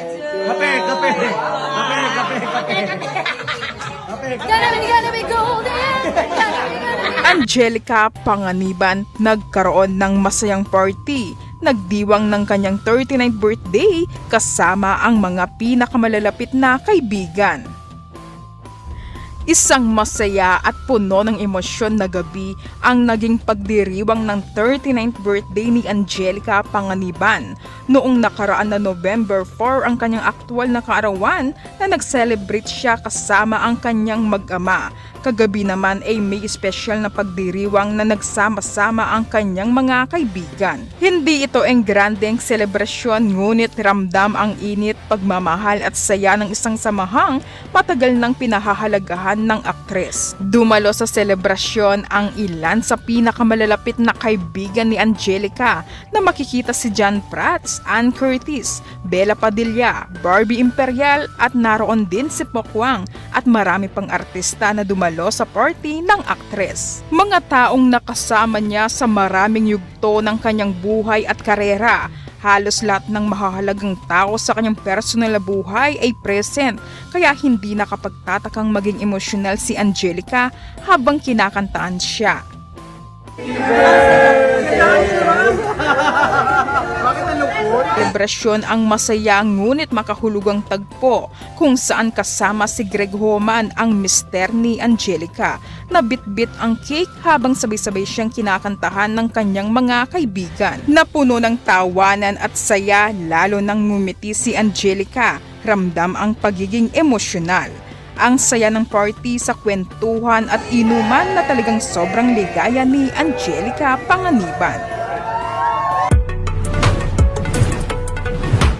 Kape, kape. Kape, kape, kape. Kape, Gotta be, gotta be golden. Gotta be, gotta be. Angelica Panganiban nagkaroon ng masayang party. Nagdiwang ng kanyang 39th birthday kasama ang mga pinakamalalapit na kaibigan. Isang masaya at puno ng emosyon na gabi ang naging pagdiriwang ng 39th birthday ni Angelica Panganiban. Noong nakaraan na November 4 ang kanyang aktwal na kaarawan na nag-celebrate siya kasama ang kanyang mag-ama. Kagabi naman ay may espesyal na pagdiriwang na nagsama-sama ang kanyang mga kaibigan. Hindi ito ang grandeng selebrasyon ngunit ramdam ang init, pagmamahal at saya ng isang samahang matagal nang pinahahalagahan ng aktres. Dumalo sa selebrasyon ang ilan sa pinakamalalapit na kaibigan ni Angelica na makikita si John Prats, Ann Curtis, Bella Padilla, Barbie Imperial at naroon din si Pokwang at marami pang artista na dumalo sa party ng aktres. Mga taong nakasama niya sa maraming yugto ng kanyang buhay at karera Halos lahat ng mahahalagang tao sa kanyang personal na buhay ay present kaya hindi nakapagtatakang maging emosyonal si Angelica habang kinakantaan siya. Nalungkot? Selebrasyon ang masaya ngunit makahulugang tagpo kung saan kasama si Greg Homan ang mister ni Angelica na bitbit ang cake habang sabay-sabay siyang kinakantahan ng kanyang mga kaibigan. Napuno ng tawanan at saya lalo nang ngumiti si Angelica, ramdam ang pagiging emosyonal. Ang saya ng party sa kwentuhan at inuman na talagang sobrang ligaya ni Angelica Panganiban.